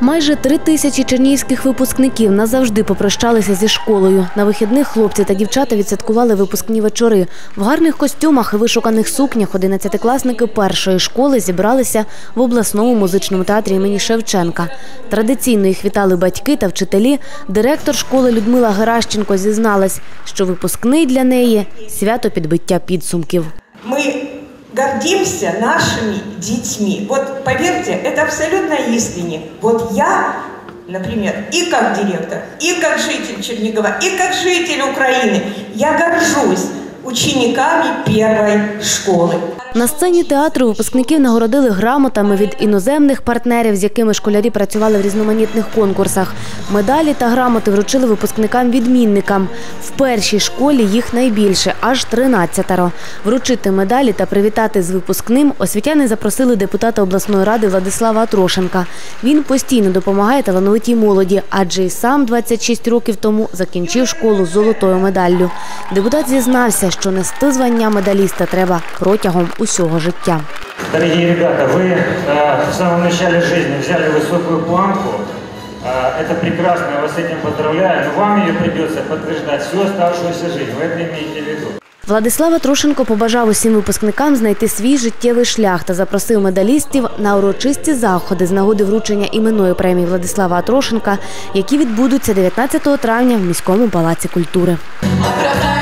Майже три тисячі чернігівських випускників назавжди попрощалися зі школою. На вихідних хлопці та дівчата відсвяткували випускні вечори. В гарних костюмах і вишуканих сукнях одинадцятикласники першої школи зібралися в обласному музичному театрі імені Шевченка. Традиційно їх вітали батьки та вчителі. Директор школи Людмила Геращенко зізналась, що випускний для неї свято підбиття підсумків. Мы гордимся нашими детьми. Вот поверьте, это абсолютно искренне. Вот я, например, и как директор, и как житель Чернигова, и как житель Украины, я горжусь учениками первой школы. На сцені театру випускників нагородили грамотами від іноземних партнерів, з якими школярі працювали в різноманітних конкурсах. Медалі та грамоти вручили випускникам-відмінникам. В першій школі їх найбільше аж 13 Вручити медалі та привітати з випускним освітяни запросили депутата обласної ради Владислава Атрошенка. Він постійно допомагає талановитій молоді, адже й сам 26 років тому закінчив школу з золотою медаллю. Депутат зізнався, що нести звання медаліста треба протягом усього життя. Дорогие ребята, вы э, в самом начале жизни взяли высокую планку. Э, это прекрасно, я вас с этим поздравляю, но вам ее придется подтверждать всю оставшуюся жизнь. Вы это имеете в виду. Владислава Трошенко побажав усім випускникам знайти свій життєвий шлях та запросив медалістів на урочисті заходи з нагоди вручення іменної премії Владислава Трошенка, які відбудуться 19 травня в міському палаці культури. Оправдаю